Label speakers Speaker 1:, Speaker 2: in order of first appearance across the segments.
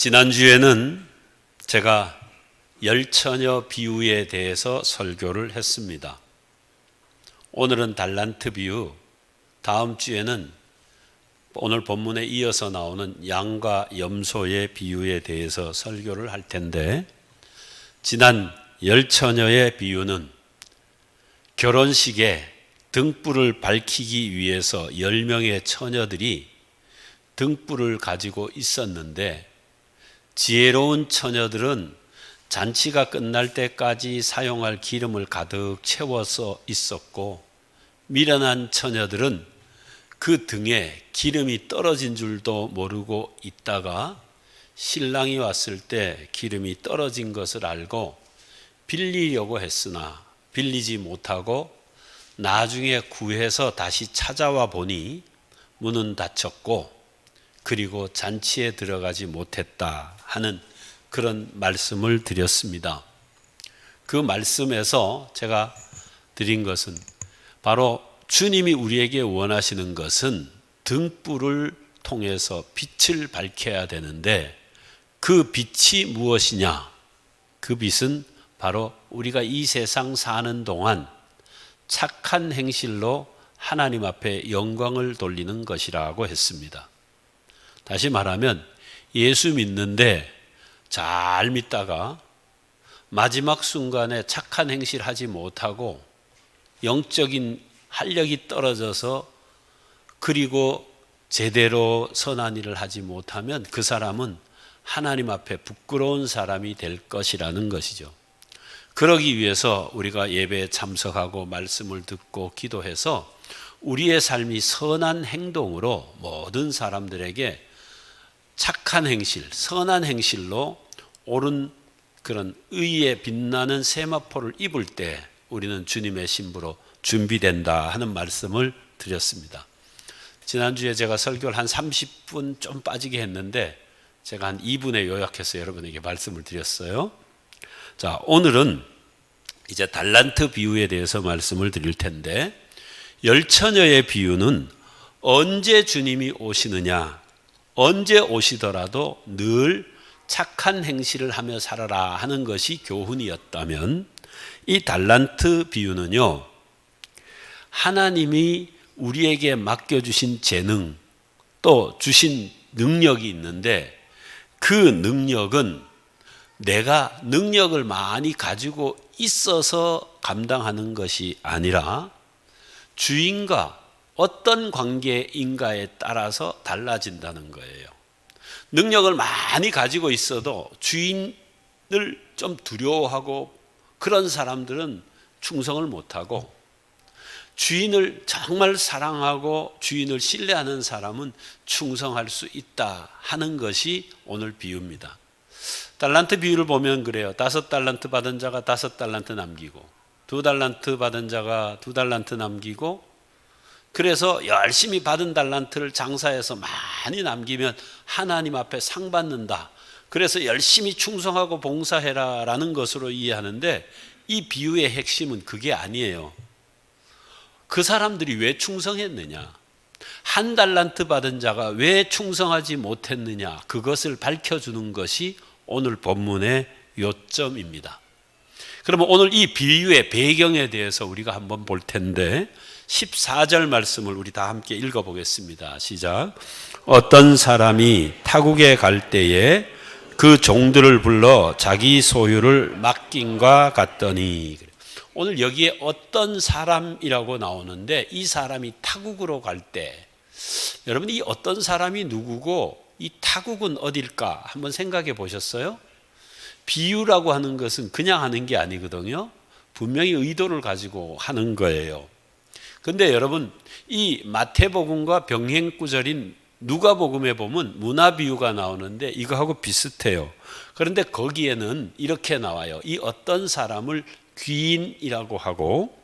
Speaker 1: 지난주에는 제가 열처녀 비유에 대해서 설교를 했습니다. 오늘은 달란트 비유, 다음 주에는 오늘 본문에 이어서 나오는 양과 염소의 비유에 대해서 설교를 할 텐데, 지난 열처녀의 비유는 결혼식에 등불을 밝히기 위해서 10명의 처녀들이 등불을 가지고 있었는데 지혜로운 처녀들은 잔치가 끝날 때까지 사용할 기름을 가득 채워서 있었고 미련한 처녀들은 그 등에 기름이 떨어진 줄도 모르고 있다가 신랑이 왔을 때 기름이 떨어진 것을 알고 빌리려고 했으나 빌리지 못하고 나중에 구해서 다시 찾아와 보니 문은 닫혔고 그리고 잔치에 들어가지 못했다 하는 그런 말씀을 드렸습니다. 그 말씀에서 제가 드린 것은 바로 주님이 우리에게 원하시는 것은 등불을 통해서 빛을 밝혀야 되는데 그 빛이 무엇이냐? 그 빛은 바로 우리가 이 세상 사는 동안 착한 행실로 하나님 앞에 영광을 돌리는 것이라고 했습니다. 다시 말하면 예수 믿는데 잘 믿다가 마지막 순간에 착한 행실 하지 못하고 영적인 활력이 떨어져서 그리고 제대로 선한 일을 하지 못하면 그 사람은 하나님 앞에 부끄러운 사람이 될 것이라는 것이죠. 그러기 위해서 우리가 예배에 참석하고 말씀을 듣고 기도해서 우리의 삶이 선한 행동으로 모든 사람들에게 착한 행실, 선한 행실로 옳은 그런 의에 빛나는 세마포를 입을 때 우리는 주님의 신부로 준비된다 하는 말씀을 드렸습니다. 지난주에 제가 설교를 한 30분 좀 빠지게 했는데 제가 한 2분에 요약해서 여러분에게 말씀을 드렸어요. 자, 오늘은 이제 달란트 비유에 대해서 말씀을 드릴 텐데 열처녀의 비유는 언제 주님이 오시느냐 언제 오시더라도 늘 착한 행실을 하며 살아라 하는 것이 교훈이었다면 이 달란트 비유는요 하나님이 우리에게 맡겨주신 재능 또 주신 능력이 있는데 그 능력은 내가 능력을 많이 가지고 있어서 감당하는 것이 아니라 주인과 어떤 관계인가에 따라서 달라진다는 거예요. 능력을 많이 가지고 있어도 주인을 좀 두려워하고 그런 사람들은 충성을 못하고 주인을 정말 사랑하고 주인을 신뢰하는 사람은 충성할 수 있다 하는 것이 오늘 비유입니다. 달란트 비유를 보면 그래요. 다섯 달란트 받은 자가 다섯 달란트 남기고, 두 달란트 받은 자가 두 달란트 남기고, 그래서 열심히 받은 달란트를 장사해서 많이 남기면 하나님 앞에 상 받는다. 그래서 열심히 충성하고 봉사해라 라는 것으로 이해하는데 이 비유의 핵심은 그게 아니에요. 그 사람들이 왜 충성했느냐? 한 달란트 받은 자가 왜 충성하지 못했느냐? 그것을 밝혀주는 것이 오늘 본문의 요점입니다. 그러면 오늘 이 비유의 배경에 대해서 우리가 한번 볼 텐데 14절 말씀을 우리 다 함께 읽어 보겠습니다. 시작. 어떤 사람이 타국에 갈 때에 그 종들을 불러 자기 소유를 맡긴과 같더니 오늘 여기에 어떤 사람이라고 나오는데 이 사람이 타국으로 갈 때 여러분 이 어떤 사람이 누구고 이 타국은 어딜까 한번 생각해 보셨어요? 비유라고 하는 것은 그냥 하는 게 아니거든요. 분명히 의도를 가지고 하는 거예요. 근데 여러분 이 마태복음과 병행구절인 누가복음에 보면 문화 비유가 나오는데 이거하고 비슷해요. 그런데 거기에는 이렇게 나와요. 이 어떤 사람을 귀인이라고 하고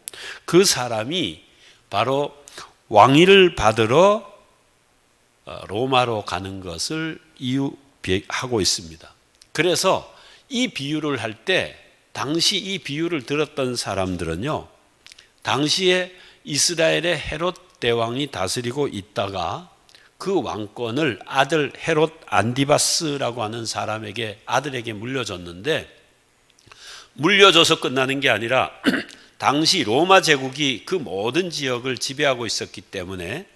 Speaker 1: 그 사람이 바로 왕위를 받으러 어, 로마로 가는 것을 이유하고 있습니다. 그래서 이 비유를 할 때 당시 이 비유를 들었던 사람들은요, 당시에 이스라엘의 헤롯 대왕이 다스리고 있다가 그 왕권을 아들 헤롯 안디바스라고 하는 사람에게 아들에게 물려줬는데 물려줘서 끝나는 게 아니라 당시 로마 제국이 그 모든 지역을 지배하고 있었기 때문에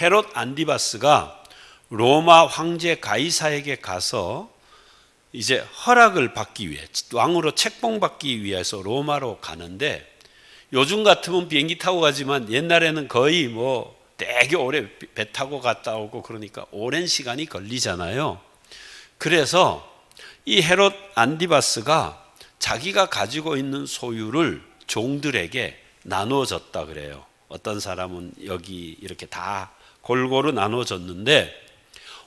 Speaker 1: 헤롯 안디바스가 로마 황제 가이사에게 가서 이제 허락을 받기 위해 왕으로 책봉받기 위해서 로마로 가는데 요즘 같으면 비행기 타고 가지만 옛날에는 거의 뭐 되게 오래 배 타고 갔다 오고 그러니까 오랜 시간이 걸리잖아요. 그래서 이 헤롯 안디바스가 자기가 가지고 있는 소유를 종들에게 나누어졌다 그래요. 어떤 사람은 여기 이렇게 다 골고루 나누어졌는데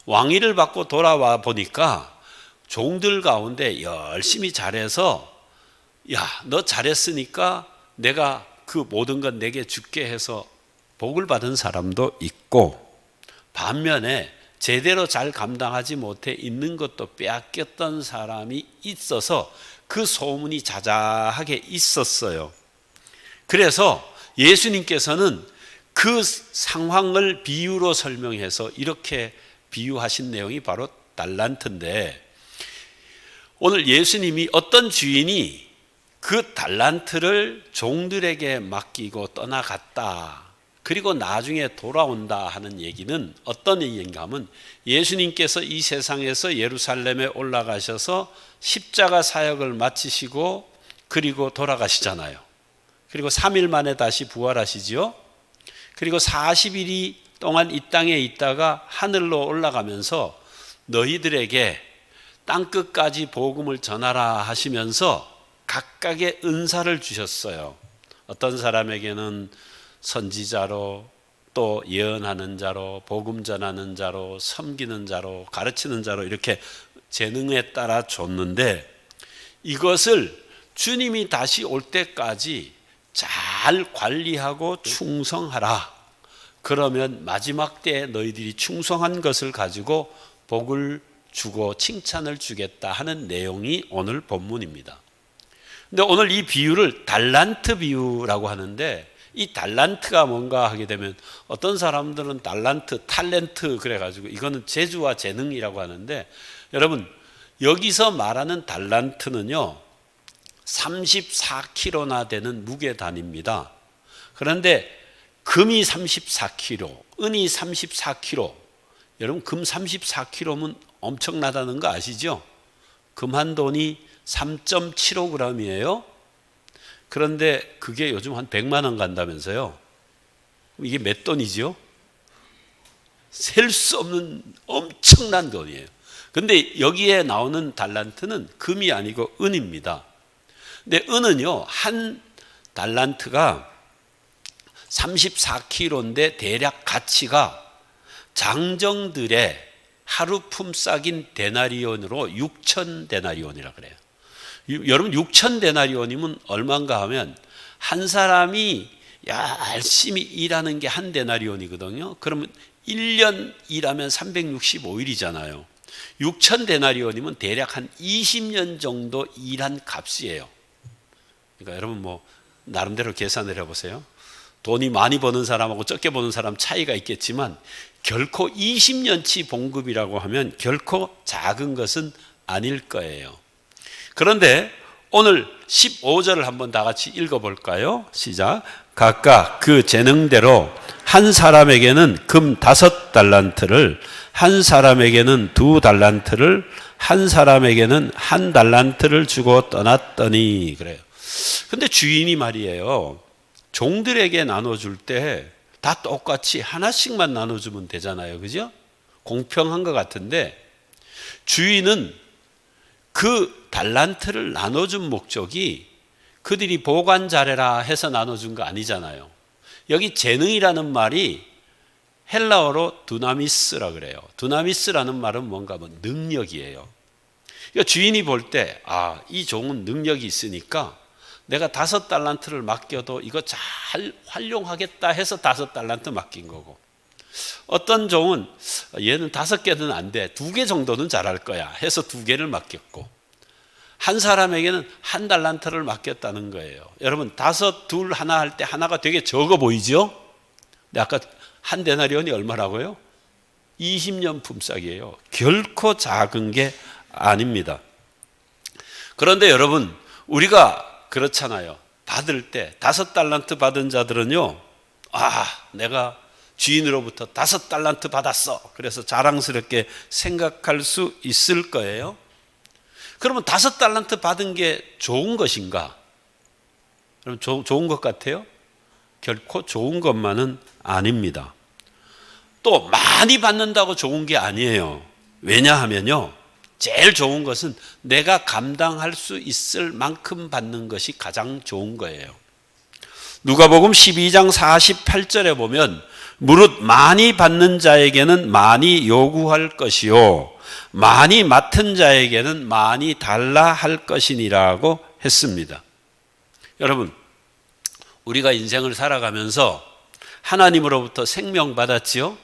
Speaker 1: 왕위를 받고 돌아와 보니까 종들 가운데 열심히 잘해서 야, 너 잘했으니까 내가 그 모든 건 내게 줄게 해서 복을 받은 사람도 있고 반면에 제대로 잘 감당하지 못해 있는 것도 빼앗겼던 사람이 있어서 그 소문이 자자하게 있었어요. 그래서 예수님께서는 그 상황을 비유로 설명해서 이렇게 비유하신 내용이 바로 달란트인데 오늘 예수님이 어떤 주인이 그 달란트를 종들에게 맡기고 떠나갔다. 그리고 나중에 돌아온다 하는 얘기는 어떤 얘기인가 하면 예수님께서 이 세상에서 예루살렘에 올라가셔서 십자가 사역을 마치시고 그리고 돌아가시잖아요. 그리고 3일 만에 다시 부활하시지요. 그리고 40일이 동안 이 땅에 있다가 하늘로 올라가면서 너희들에게 땅 끝까지 복음을 전하라 하시면서 각각의 은사를 주셨어요. 어떤 사람에게는 선지자로 또 예언하는 자로 복음 전하는 자로 섬기는 자로 가르치는 자로 이렇게 재능에 따라 줬는데 이것을 주님이 다시 올 때까지 잘 관리하고 충성하라. 그러면 마지막 때에 너희들이 충성한 것을 가지고 복을 주고 칭찬을 주겠다 하는 내용이 오늘 본문입니다. 근데 오늘 이 비유를 달란트 비유라고 하는데 이 달란트가 뭔가 하게 되면 어떤 사람들은 달란트, 탤런트 그래가지고 이거는 재주와 재능이라고 하는데 여러분 여기서 말하는 달란트는요 34kg나 되는 무게 단위입니다. 그런데 금이 34kg, 은이 34kg. 여러분 금 34kg면 엄청나다는 거 아시죠? 금 한 돈이 3.75g이에요. 그런데 그게 요즘 한 100만 원 간다면서요. 이게 몇 돈이죠? 셀수 없는 엄청난 돈이에요. 근데 여기에 나오는 달란트는 금이 아니고 은입니다. 근데 은은요, 한 달란트가 34kg인데 대략 가치가 장정들의 하루 품삯인 데나리온으로 6천 데나리온이라 그래요. 여러분 6천 데나리온이면 얼마인가 하면 한 사람이 열심히 일하는 게 한 데나리온이거든요. 그러면 1년 일하면 365일이잖아요. 6천 데나리온이면 대략 한 20년 정도 일한 값이에요. 그러니까 여러분 뭐 나름대로 계산을 해보세요. 돈이 많이 버는 사람하고 적게 버는 사람 차이가 있겠지만 결코 20년치 봉급이라고 하면 결코 작은 것은 아닐 거예요. 그런데 오늘 15절을 한번 다 같이 읽어볼까요? 시작. 각각 그 재능대로 한 사람에게는 금 다섯 달란트를, 한 사람에게는 두 달란트를, 한 사람에게는 한 달란트를 주고 떠났더니 그래요. 근데 주인이 말이에요. 종들에게 나눠줄 때 다 똑같이 하나씩만 나눠주면 되잖아요. 그죠? 공평한 것 같은데 주인은 그 달란트를 나눠준 목적이 그들이 보관 잘해라 해서 나눠준 거 아니잖아요. 여기 재능이라는 말이 헬라어로 두나미스라 그래요. 두나미스라는 말은 뭔가 뭐 능력이에요. 그러니까 주인이 볼 때, 아, 이 종은 능력이 있으니까 내가 다섯 달란트를 맡겨도 이거 잘 활용하겠다 해서 다섯 달란트 맡긴 거고. 어떤 종은 얘는 다섯 개는 안 돼. 두 개 정도는 잘할 거야. 해서 두 개를 맡겼고. 한 사람에게는 한 달란트를 맡겼다는 거예요. 여러분, 다섯, 둘, 하나 할 때 하나가 되게 적어 보이죠? 근데 아까 한 데나리온이 얼마라고요? 20년 품삯이에요. 결코 작은 게 아닙니다. 그런데 여러분, 우리가 그렇잖아요. 받을 때 다섯 달란트 받은 자들은요, 아, 내가 주인으로부터 다섯 달란트 받았어. 그래서 자랑스럽게 생각할 수 있을 거예요. 그러면 다섯 달란트 받은 게 좋은 것인가? 그럼 조, 좋은 것 같아요? 결코 좋은 것만은 아닙니다. 또 많이 받는다고 좋은 게 아니에요. 왜냐하면요. 제일 좋은 것은 내가 감당할 수 있을 만큼 받는 것이 가장 좋은 거예요. 누가복음 12장 48절에 보면 무릇 많이 받는 자에게는 많이 요구할 것이요 많이 맡은 자에게는 많이 달라 할 것이니라고 했습니다. 여러분 우리가 인생을 살아가면서 하나님으로부터 생명 받았지요?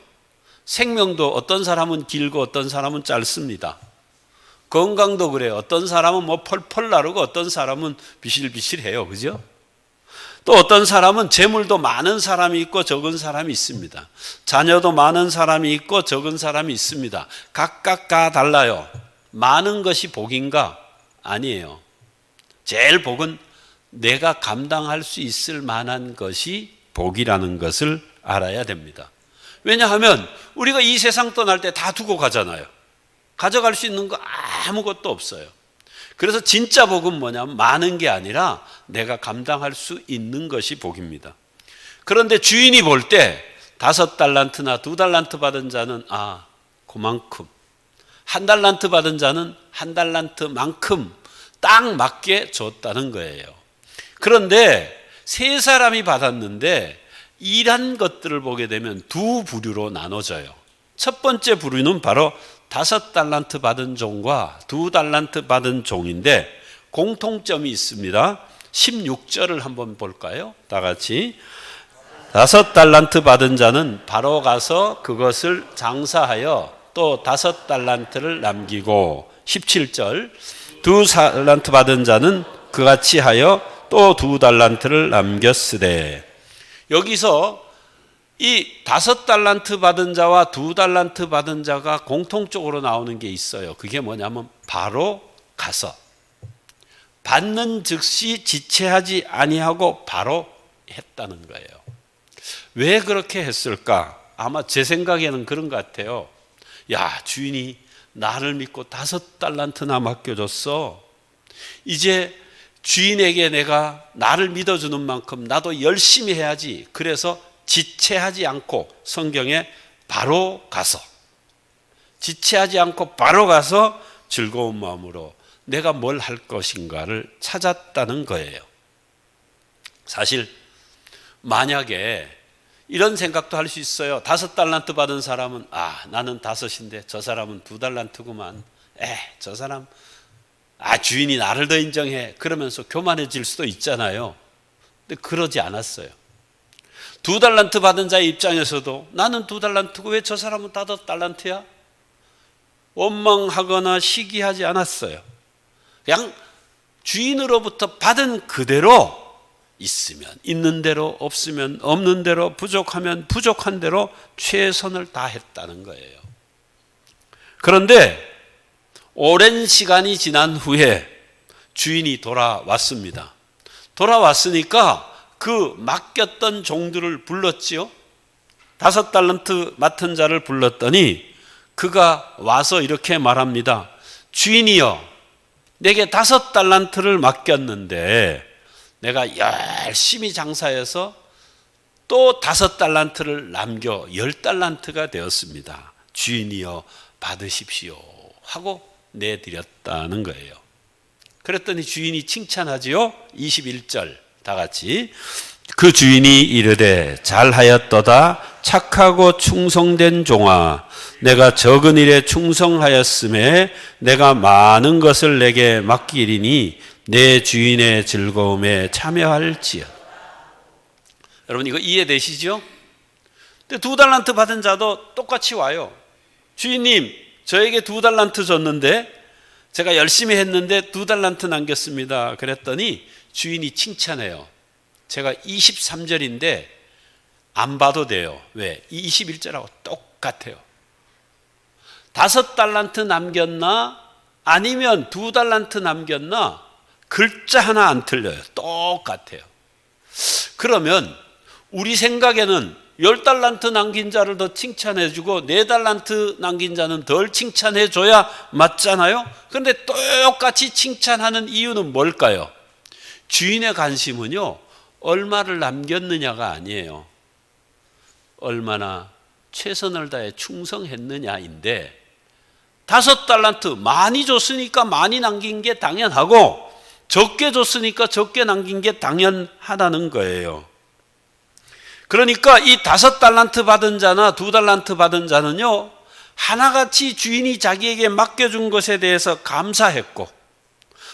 Speaker 1: 생명도 어떤 사람은 길고 어떤 사람은 짧습니다. 건강도 그래요. 어떤 사람은 뭐 펄펄 나르고 어떤 사람은 비실비실해요. 그죠? 또 어떤 사람은 재물도 많은 사람이 있고 적은 사람이 있습니다. 자녀도 많은 사람이 있고 적은 사람이 있습니다. 각각 다 달라요. 많은 것이 복인가? 아니에요. 제일 복은 내가 감당할 수 있을 만한 것이 복이라는 것을 알아야 됩니다. 왜냐하면 우리가 이 세상 떠날 때 다 두고 가잖아요. 가져갈 수 있는 거 아무것도 없어요. 그래서 진짜 복은 뭐냐면 많은 게 아니라 내가 감당할 수 있는 것이 복입니다. 그런데 주인이 볼 때 다섯 달란트나 두 달란트 받은 자는 아, 그만큼. 한 달란트 받은 자는 한 달란트만큼 딱 맞게 줬다는 거예요. 그런데 세 사람이 받았는데 일한 것들을 보게 되면 두 부류로 나눠져요. 첫 번째 부류는 바로 다섯 달란트 받은 종과 두 달란트 받은 종인데 공통점이 있습니다. 16절을 한번 볼까요? 다 같이. 다섯 달란트 받은 자는 바로 가서 그것을 장사하여 또 다섯 달란트를 남기고 17절 두 달란트 받은 자는 그같이 하여 또 두 달란트를 남겼으되 여기서 이 다섯 달란트 받은 자와 두 달란트 받은 자가 공통적으로 나오는 게 있어요. 그게 뭐냐면 바로 가서 받는 즉시 지체하지 아니하고 바로 했다는 거예요. 왜 그렇게 했을까? 아마 제 생각에는 그런 것 같아요. 야, 주인이 나를 믿고 다섯 달란트나 맡겨줬어. 이제 주인에게 내가 나를 믿어주는 만큼 나도 열심히 해야지. 그래서 지체하지 않고 성경에 바로 가서 지체하지 않고 바로 가서 즐거운 마음으로 내가 뭘 할 것인가를 찾았다는 거예요. 사실 만약에 이런 생각도 할 수 있어요. 다섯 달란트 받은 사람은 아 나는 다섯인데 저 사람은 두 달란트구만. 에 저 사람 아 주인이 나를 더 인정해 그러면서 교만해질 수도 있잖아요. 근데 그러지 않았어요. 두 달란트 받은 자의 입장에서도 나는 두 달란트고 왜 저 사람은 다섯 달란트야? 원망하거나 시기하지 않았어요. 그냥 주인으로부터 받은 그대로 있으면 있는 대로 없으면 없는 대로 부족하면 부족한 대로 최선을 다했다는 거예요. 그런데 오랜 시간이 지난 후에 주인이 돌아왔습니다. 돌아왔으니까 그 맡겼던 종들을 불렀지요. 다섯 달란트 맡은 자를 불렀더니 그가 와서 이렇게 말합니다. 주인이여, 내게 다섯 달란트를 맡겼는데 내가 열심히 장사해서 또 다섯 달란트를 남겨 열 달란트가 되었습니다. 주인이여 받으십시오 하고 내드렸다는 거예요. 그랬더니 주인이 칭찬하지요. 21절 다 같이 그 주인이 이르되 잘하였도다. 착하고 충성된 종아 내가 적은 일에 충성하였음에 내가 많은 것을 내게 맡기리니 내 주인의 즐거움에 참여할지어. 여러분 이거 이해되시죠? 근데 두 달란트 받은 자도 똑같이 와요 주인님 저에게 두 달란트 줬는데 제가 열심히 했는데 두 달란트 남겼습니다. 그랬더니 주인이 칭찬해요. 제가 23절인데 안 봐도 돼요. 왜? 21절하고 똑같아요. 다섯 달란트 남겼나? 아니면 두 달란트 남겼나? 글자 하나 안 틀려요. 똑같아요. 그러면 우리 생각에는 열 달란트 남긴 자를 더 칭찬해주고 네 달란트 남긴 자는 덜 칭찬해줘야 맞잖아요. 그런데 똑같이 칭찬하는 이유는 뭘까요? 주인의 관심은요, 얼마를 남겼느냐가 아니에요. 얼마나 최선을 다해 충성했느냐인데, 다섯 달란트 많이 줬으니까 많이 남긴 게 당연하고, 적게 줬으니까 적게 남긴 게 당연하다는 거예요. 그러니까 이 다섯 달란트 받은 자나 두 달란트 받은 자는요, 하나같이 주인이 자기에게 맡겨준 것에 대해서 감사했고,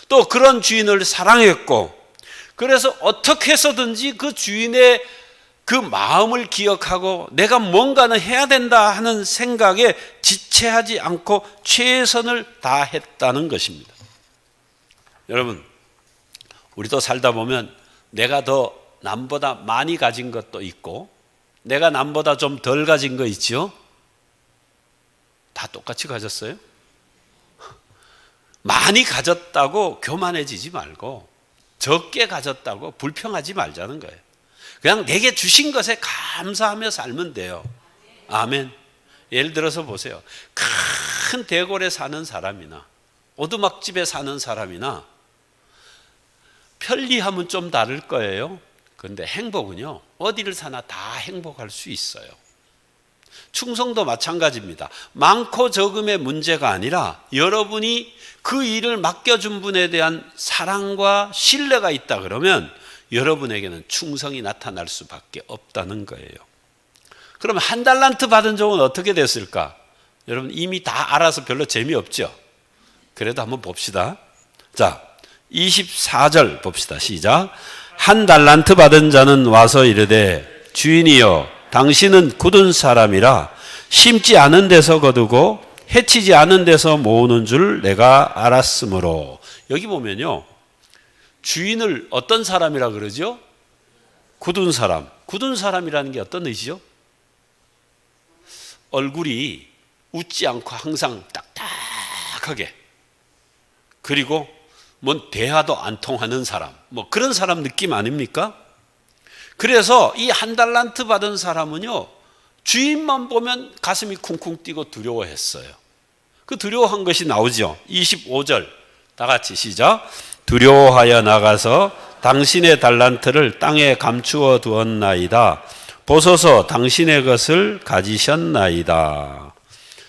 Speaker 1: 또 그런 주인을 사랑했고, 그래서 어떻게 해서든지 그 주인의 그 마음을 기억하고 내가 뭔가는 해야 된다 하는 생각에 지체하지 않고 최선을 다했다는 것입니다. 여러분, 우리도 살다 보면 내가 더 남보다 많이 가진 것도 있고 내가 남보다 좀 덜 가진 거 있죠? 다 똑같이 가졌어요? 많이 가졌다고 교만해지지 말고 적게 가졌다고 불평하지 말자는 거예요. 그냥 내게 주신 것에 감사하며 살면 돼요. 아멘. 예를 들어서 보세요. 큰 대궐에 사는 사람이나 오두막집에 사는 사람이나 편리함은 좀 다를 거예요. 그런데 행복은요, 어디를 사나 다 행복할 수 있어요. 충성도 마찬가지입니다. 많고 적음의 문제가 아니라 여러분이 그 일을 맡겨준 분에 대한 사랑과 신뢰가 있다 그러면 여러분에게는 충성이 나타날 수밖에 없다는 거예요. 그럼 한 달란트 받은 종은 어떻게 됐을까? 여러분 이미 다 알아서 별로 재미없죠? 그래도 한번 봅시다. 자, 24절 봅시다. 시작. 한 달란트 받은 자는 와서 이르되 주인이여 당신은 굳은 사람이라 심지 않은 데서 거두고 해치지 않은 데서 모으는 줄 내가 알았으므로 여기 보면요. 주인을 어떤 사람이라 그러죠? 굳은 사람. 굳은 사람이라는 게 어떤 의지죠? 얼굴이 웃지 않고 항상 딱딱하게 그리고 뭔 대화도 안 통하는 사람, 뭐 그런 사람 느낌 아닙니까? 그래서 이 한 달란트 받은 사람은요, 주인만 보면 가슴이 쿵쿵 뛰고 두려워했어요. 그 두려워한 것이 나오죠. 25절. 다 같이 시작. 두려워하여 나가서 당신의 달란트를 땅에 감추어 두었나이다. 보소서 당신의 것을 가지셨나이다.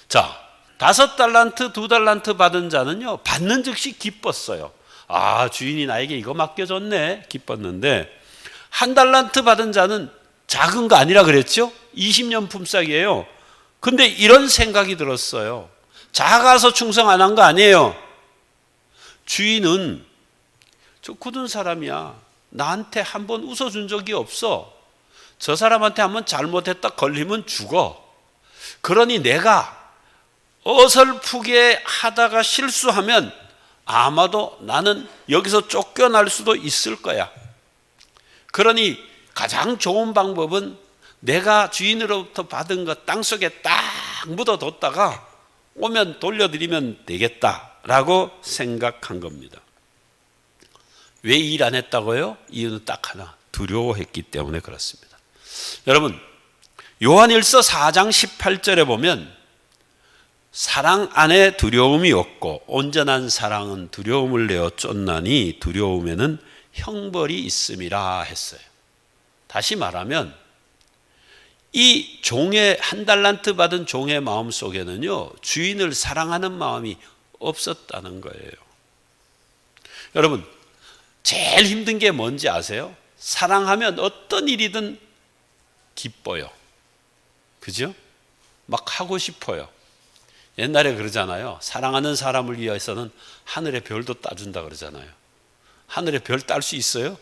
Speaker 1: 자, 다섯 달란트, 두 달란트 받은 자는요, 받는 즉시 기뻤어요. 아, 주인이 나에게 이거 맡겨줬네. 기뻤는데, 한 달란트 받은 자는 작은 거 아니라 그랬죠? 20년 품삯이에요. 근데 이런 생각이 들었어요. 작아서 충성 안 한 거 아니에요. 주인은 저 굳은 사람이야. 나한테 한 번 웃어준 적이 없어. 저 사람한테 한 번 잘못했다 걸리면 죽어. 그러니 내가 어설프게 하다가 실수하면 아마도 나는 여기서 쫓겨날 수도 있을 거야. 그러니 가장 좋은 방법은 내가 주인으로부터 받은 것 땅속에 딱 묻어뒀다가 오면 돌려드리면 되겠다라고 생각한 겁니다. 왜 일 안 했다고요? 이유는 딱 하나. 두려워했기 때문에 그렇습니다. 여러분, 요한일서 4장 18절에 보면 사랑 안에 두려움이 없고 온전한 사랑은 두려움을 내어 쫓나니 두려움에는 형벌이 있음이라 했어요. 다시 말하면 이 종의 한 달란트 받은 종의 마음 속에는요 주인을 사랑하는 마음이 없었다는 거예요. 여러분 제일 힘든 게 뭔지 아세요? 사랑하면 어떤 일이든 기뻐요. 그죠? 막 하고 싶어요. 옛날에 그러잖아요. 사랑하는 사람을 위해서는 하늘의 별도 따준다 그러잖아요. 하늘의 별딸 수 있어요?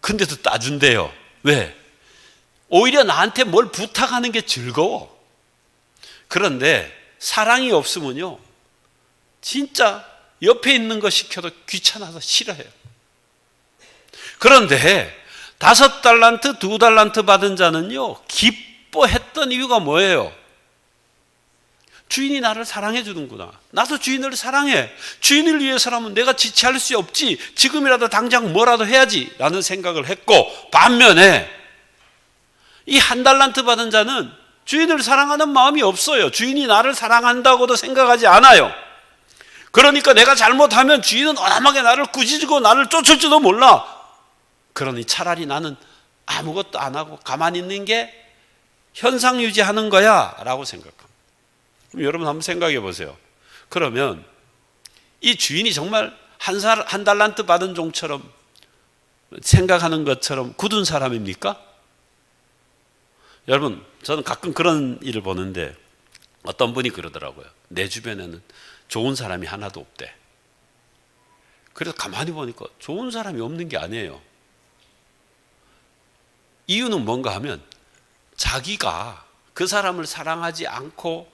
Speaker 1: 근데도 따준대요. 왜? 오히려 나한테 뭘 부탁하는 게 즐거워. 그런데 사랑이 없으면요. 진짜 옆에 있는 거 시켜도 귀찮아서 싫어해요. 그런데 다섯 달란트, 두 달란트 받은 자는요, 기뻐했던 이유가 뭐예요? 주인이 나를 사랑해 주는구나. 나도 주인을 사랑해. 주인을 위해서라면 내가 지체할 수 없지. 지금이라도 당장 뭐라도 해야지. 라는 생각을 했고, 반면에 이 한 달란트 받은 자는 주인을 사랑하는 마음이 없어요. 주인이 나를 사랑한다고도 생각하지 않아요. 그러니까 내가 잘못하면 주인은 어마하게 나를 꾸짖고 나를 쫓을지도 몰라. 그러니 차라리 나는 아무것도 안 하고 가만히 있는 게 현상 유지하는 거야 라고 생각합니다. 여러분 한번 생각해 보세요. 그러면 이 주인이 정말 한, 살, 한 달란트 받은 종처럼 생각하는 것처럼 굳은 사람입니까? 여러분, 저는 가끔 그런 일을 보는데 어떤 분이 그러더라고요. 내 주변에는 좋은 사람이 하나도 없대. 그래서 가만히 보니까 좋은 사람이 없는 게 아니에요. 이유는 뭔가 하면 자기가 그 사람을 사랑하지 않고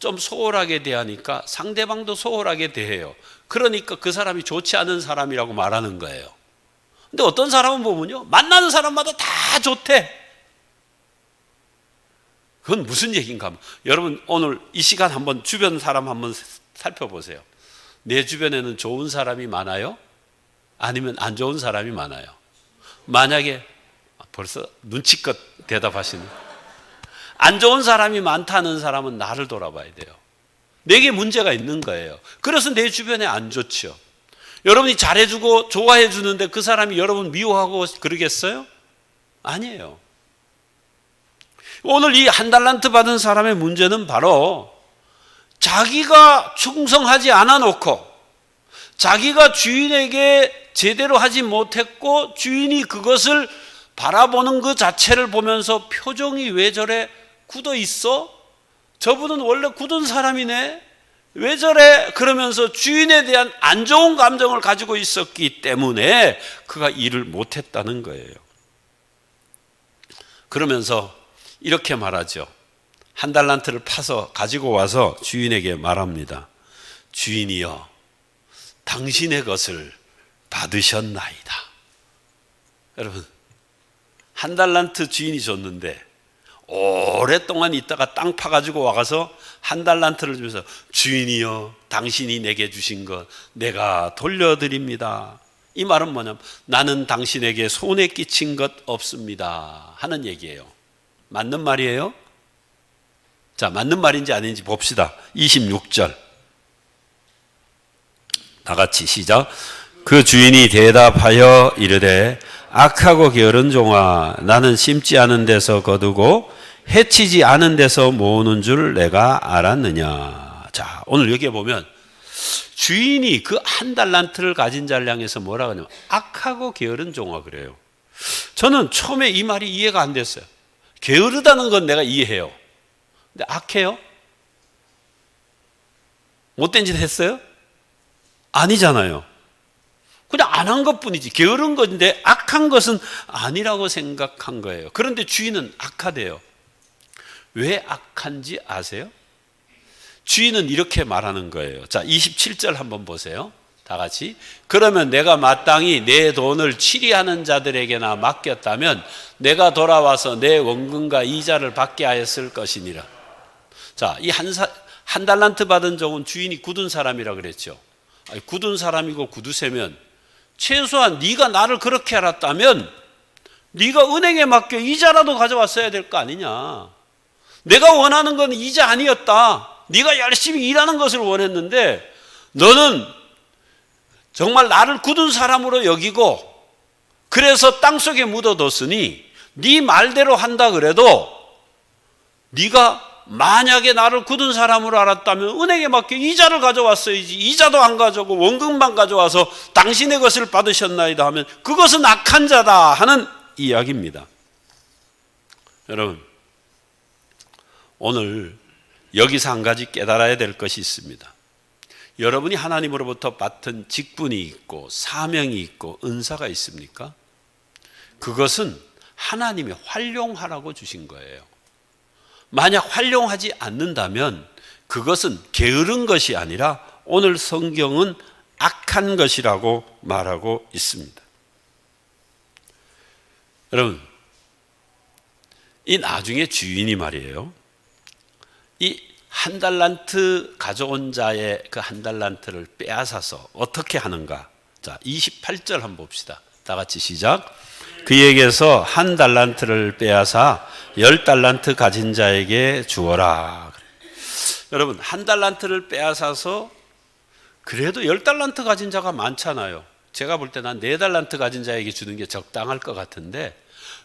Speaker 1: 좀 소홀하게 대하니까 상대방도 소홀하게 대해요. 그러니까 그 사람이 좋지 않은 사람이라고 말하는 거예요. 근데 어떤 사람은 보면요. 만나는 사람마다 다 좋대. 그건 무슨 얘기인가 하면 여러분 오늘 이 시간 한번 주변 사람 한번 살펴보세요. 내 주변에는 좋은 사람이 많아요? 아니면 안 좋은 사람이 많아요? 만약에 벌써 눈치껏 대답하시는 안 좋은 사람이 많다는 사람은 나를 돌아봐야 돼요. 내게 문제가 있는 거예요. 그래서 내 주변에 안 좋죠. 여러분이 잘해주고 좋아해 주는데 그 사람이 여러분 미워하고 그러겠어요? 아니에요. 오늘 이 한 달란트 받은 사람의 문제는 바로 자기가 충성하지 않아 놓고 자기가 주인에게 제대로 하지 못했고 주인이 그것을 바라보는 그 자체를 보면서 표정이 왜 저래 굳어 있어? 저분은 원래 굳은 사람이네? 왜 저래? 그러면서 주인에 대한 안 좋은 감정을 가지고 있었기 때문에 그가 일을 못했다는 거예요. 그러면서 이렇게 말하죠. 한 달란트를 파서 가지고 와서 주인에게 말합니다. 주인이여, 당신의 것을 받으셨나이다. 여러분, 한 달란트 주인이 줬는데 오랫동안 있다가 땅 파가지고 와가서 한 달란트를 주면서 주인이여 당신이 내게 주신 것 내가 돌려드립니다. 이 말은 뭐냐면 나는 당신에게 손해 끼친 것 없습니다. 하는 얘기예요. 맞는 말이에요? 자, 맞는 말인지 아닌지 봅시다. 26절. 다 같이 시작. 그 주인이 대답하여 이르되 악하고 게으른 종아 나는 심지 않은 데서 거두고 해치지 않은 데서 모으는 줄 내가 알았느냐. 자, 오늘 여기에 보면 주인이 그 한 달란트를 가진 자를 향해서 뭐라 그러냐면 악하고 게으른 종아 그래요. 저는 처음에 이 말이 이해가 안 됐어요. 게으르다는 건 내가 이해해요. 근데 악해요? 못된 짓 했어요? 아니잖아요. 그냥 안 한 것 뿐이지. 게으른 것인데 악한 것은 아니라고 생각한 거예요. 그런데 주인은 악하대요. 왜 악한지 아세요? 주인은 이렇게 말하는 거예요. 자, 27절 한번 보세요. 다 같이. 그러면 내가 마땅히 내 돈을 치리하는 자들에게나 맡겼다면 내가 돌아와서 내 원금과 이자를 받게 하였을 것이니라. 자, 이 한 한 달란트 받은 종은 주인이 굳은 사람이라 그랬죠. 아니, 굳은 사람이고 굳으세면 최소한 네가 나를 그렇게 알았다면 네가 은행에 맡겨 이자라도 가져왔어야 될 거 아니냐. 내가 원하는 건 이자 아니었다. 네가 열심히 일하는 것을 원했는데 너는 정말 나를 굳은 사람으로 여기고 그래서 땅 속에 묻어뒀으니 네 말대로 한다 그래도 네가 만약에 나를 굳은 사람으로 알았다면 은행에 맡겨 이자를 가져왔어야지 이자도 안 가져오고 원금만 가져와서 당신의 것을 받으셨나이다 하면 그것은 악한 자다 하는 이야기입니다. 여러분 오늘 여기서 한 가지 깨달아야 될 것이 있습니다. 여러분이 하나님으로부터 맡은 직분이 있고 사명이 있고 은사가 있습니까? 그것은 하나님이 활용하라고 주신 거예요. 만약 활용하지 않는다면 그것은 게으른 것이 아니라 오늘 성경은 악한 것이라고 말하고 있습니다. 여러분, 이 나중에 주인이 말이에요. 이 한 달란트 가져온 자의 그 한 달란트를 빼앗아서 어떻게 하는가? 자, 28절 한번 봅시다. 다 같이 시작. 그에게서 한 달란트를 빼앗아 열 달란트 가진 자에게 주어라. 여러분, 한 달란트를 빼앗아서 그래도 열 달란트 가진 자가 많잖아요. 제가 볼 때 난 네 달란트 가진 자에게 주는 게 적당할 것 같은데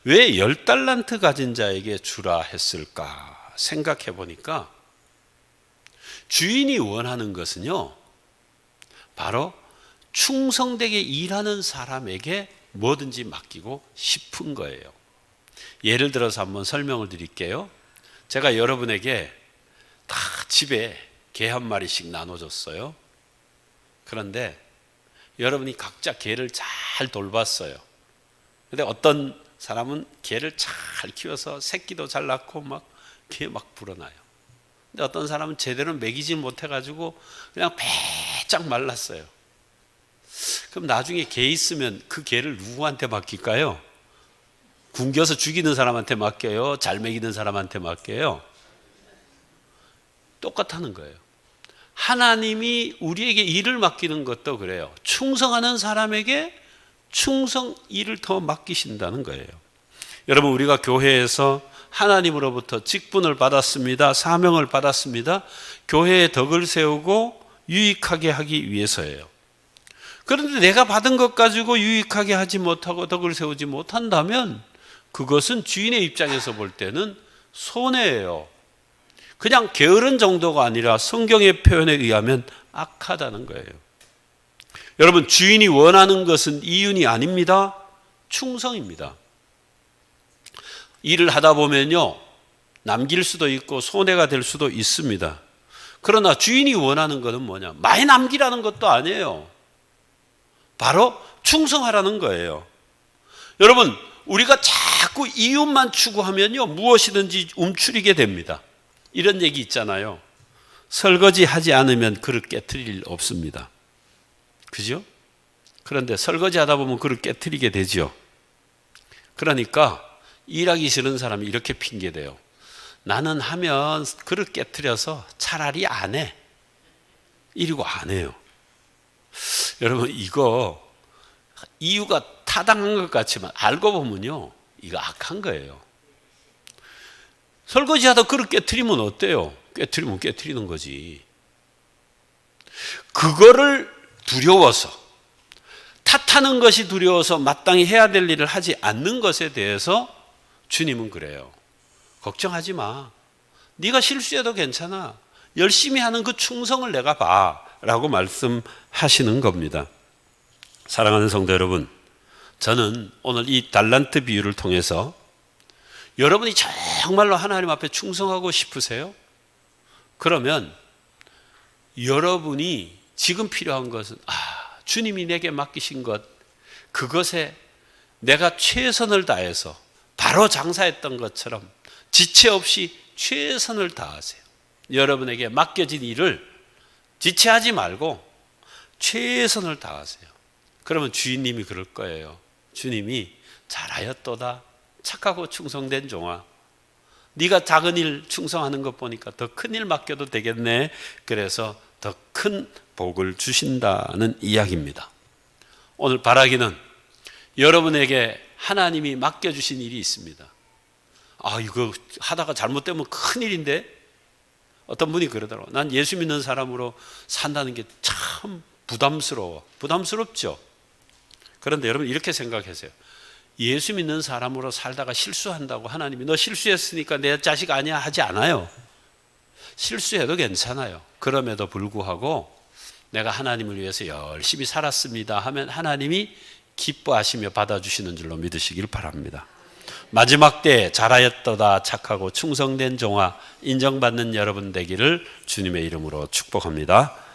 Speaker 1: 왜 열 달란트 가진 자에게 주라 했을까 생각해 보니까 주인이 원하는 것은요, 바로 충성되게 일하는 사람에게 뭐든지 맡기고 싶은 거예요. 예를 들어서 한번 설명을 드릴게요. 제가 여러분에게 다 집에 개 한 마리씩 나눠줬어요. 그런데 여러분이 각자 개를 잘 돌봤어요. 근데 어떤 사람은 개를 잘 키워서 새끼도 잘 낳고 막 개막 불어나요. 근데 어떤 사람은 제대로 먹이지 못해가지고 그냥 배짝 말랐어요. 그럼 나중에 개 있으면 그 개를 누구한테 맡길까요? 굶겨서 죽이는 사람한테 맡겨요? 잘 먹이는 사람한테 맡겨요? 똑같다는 거예요. 하나님이 우리에게 일을 맡기는 것도 그래요. 충성하는 사람에게 충성 일을 더 맡기신다는 거예요. 여러분, 우리가 교회에서 하나님으로부터 직분을 받았습니다. 사명을 받았습니다. 교회의 덕을 세우고 유익하게 하기 위해서예요. 그런데 내가 받은 것 가지고 유익하게 하지 못하고 덕을 세우지 못한다면 그것은 주인의 입장에서 볼 때는 손해예요. 그냥 게으른 정도가 아니라 성경의 표현에 의하면 악하다는 거예요. 여러분, 주인이 원하는 것은 이윤이 아닙니다. 충성입니다. 일을 하다 보면요, 남길 수도 있고 손해가 될 수도 있습니다. 그러나 주인이 원하는 것은 뭐냐? 많이 남기라는 것도 아니에요. 바로 충성하라는 거예요. 여러분, 우리가 자꾸 이윤만 추구하면요, 무엇이든지 움츠리게 됩니다. 이런 얘기 있잖아요. 설거지 하지 않으면 그릇 깨뜨릴 일 없습니다. 그죠? 그런데 설거지 하다 보면 그릇 깨뜨리게 되죠. 그러니까 일하기 싫은 사람이 이렇게 핑계대요. 나는 하면 그릇 깨뜨려서 차라리 안 해. 이러고 안 해요. 여러분, 이거 이유가 타당한 것 같지만 알고 보면요. 이거 악한 거예요. 설거지 하다 그릇 깨뜨리면 어때요? 깨뜨리면 깨뜨리는 거지. 그거를 두려워서 탓하는 것이 두려워서 마땅히 해야 될 일을 하지 않는 것에 대해서 주님은 그래요. 걱정하지 마. 네가 실수해도 괜찮아. 열심히 하는 그 충성을 내가 봐라고 말씀하시는 겁니다. 사랑하는 성도 여러분, 저는 오늘 이 달란트 비유를 통해서 여러분이 정말로 하나님 앞에 충성하고 싶으세요? 그러면 여러분이 지금 필요한 것은 아, 주님이 내게 맡기신 것 그것에 내가 최선을 다해서 바로 장사했던 것처럼 지체 없이 최선을 다하세요. 여러분에게 맡겨진 일을 지체하지 말고 최선을 다하세요. 그러면 주인님이 그럴 거예요. 주님이 잘하였도다. 착하고 충성된 종아. 네가 작은 일 충성하는 것 보니까 더 큰 일 맡겨도 되겠네. 그래서 더 큰 복을 주신다는 이야기입니다. 오늘 바라기는 여러분에게 하나님이 맡겨주신 일이 있습니다. 아, 이거 하다가 잘못되면 큰 일인데? 어떤 분이 그러더라고. 난 예수 믿는 사람으로 산다는 게 참 부담스러워. 부담스럽죠? 그런데 여러분 이렇게 생각하세요. 예수 믿는 사람으로 살다가 실수한다고 하나님이 너 실수했으니까 내 자식 아니야 하지 않아요. 실수해도 괜찮아요. 그럼에도 불구하고 내가 하나님을 위해서 열심히 살았습니다 하면 하나님이 기뻐하시며 받아주시는 줄로 믿으시길 바랍니다. 마지막 때 잘하였도다 착하고 충성된 종아 인정받는 여러분 되기를 주님의 이름으로 축복합니다.